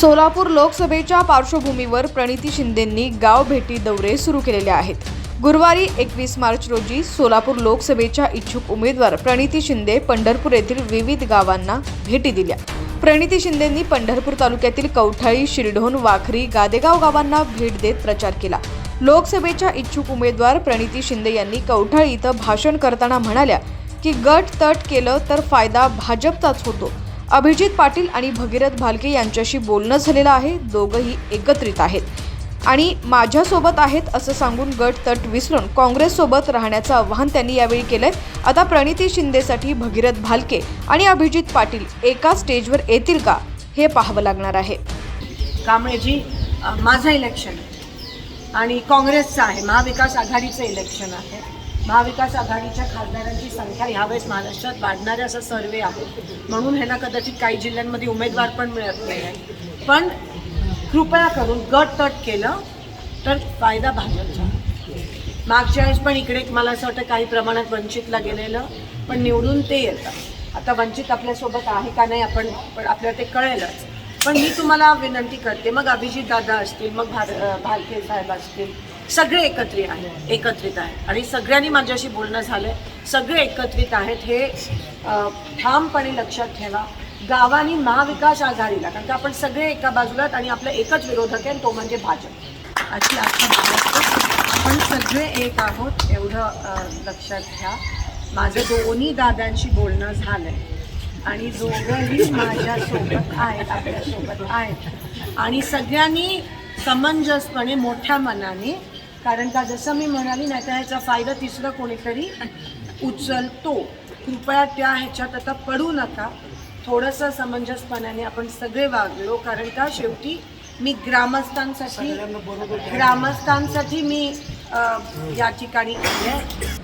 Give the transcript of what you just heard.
सोलापूर लोकसभेच्या पार्श्वभूमीवर प्रणिती शिंदेंनी गाव भेटी दौरे सुरू केलेले आहेत. गुरुवारी एकवीस मार्च रोजी सोलापूर लोकसभेच्या इच्छुक उमेदवार प्रणिती शिंदे पंढरपूर येथील विविध गावांना भेटी दिल्या. प्रणिती शिंदेंनी पंढरपूर तालुक्यातील कवठाळी शिरढोण वाखरी गादेगाव गावांना भेट देत प्रचार केला. लोकसभेच्या इच्छुक उमेदवार प्रणिती शिंदे यांनी कवठाळी इथं भाषण करताना म्हणाल्या की गट तट केलं तर फायदा भाजपचाच होतो. अभिजित पाटील आणि भगीरथ भालके यांच्याशी बोलणं झालेलं आहे. दोघंही एकत्रित आहेत. आणि माझ्यासोबत आहेत असं सांगून गट तट विसरून काँग्रेससोबत राहण्याचं आवाहन त्यांनी यावेळी केलंय. आता प्रणिती शिंदेसाठी भगीरथ भालके आणि अभिजित पाटील एका स्टेजवर येतील का हे पाहावं लागणार आहे. कांबळेजी माझं इलेक्शन आणि काँग्रेसचं आहे. महाविकास आघाडीचं इलेक्शन आहे. महाविकास आघाडीच्या खासदारांची संख्या ह्यावेळेस महाराष्ट्रात वाढणारे असा सर्वे आहे. म्हणून ह्यांना कदाचित काही जिल्ह्यांमध्ये उमेदवार पण मिळत नाही आहे. पण कृपया करून गट तट केलं तर फायदा भाजपचा. मागच्या वेळेस पण इकडे मला असं वाटतं काही प्रमाणात वंचितला गेलेलं पण निवडून ते येतं. आता वंचित आपल्यासोबत आहे का नाही आपण पण आपल्याला ते कळेलच. पण मी तुम्हाला विनंती करते मग अभिजित दादा असतील मग भार भालके साहेब असतील सगळे एकत्रित आहेत एकत्रित आहेत. आणि सगळ्यांनी माझ्याशी बोलणं झालं सगळे एकत्रित आहेत हे ठामपणे लक्षात ठेवा. गावानी महाविकास आघाडीला कारण का आपण सगळे एका बाजूला आणि आपलं एकच विरोधक आहे आणि तो म्हणजे भाजप. अशी आजची आपण सगळे एक आहोत एवढं लक्षात घ्या माझं दोन्ही दादांशी बोलणं झालंय. आणि दोघंही माझ्यासोबत आहेत आपल्यासोबत आहेत. आणि सगळ्यांनी समंजसपणे मोठ्या मनाने कारण का जसं मी म्हणाली नाही तर ह्याचा फायदा तिसरं कोणीतरी उचलतो. कृपया त्या ह्याच्यात आता पडू नका. थोडंसं समंजसपणाने आपण सगळे वागलो कारण का शेवटी मी ग्रामस्थांसाठी ग्रामस्थांसाठी मी या ठिकाणी आले. आहे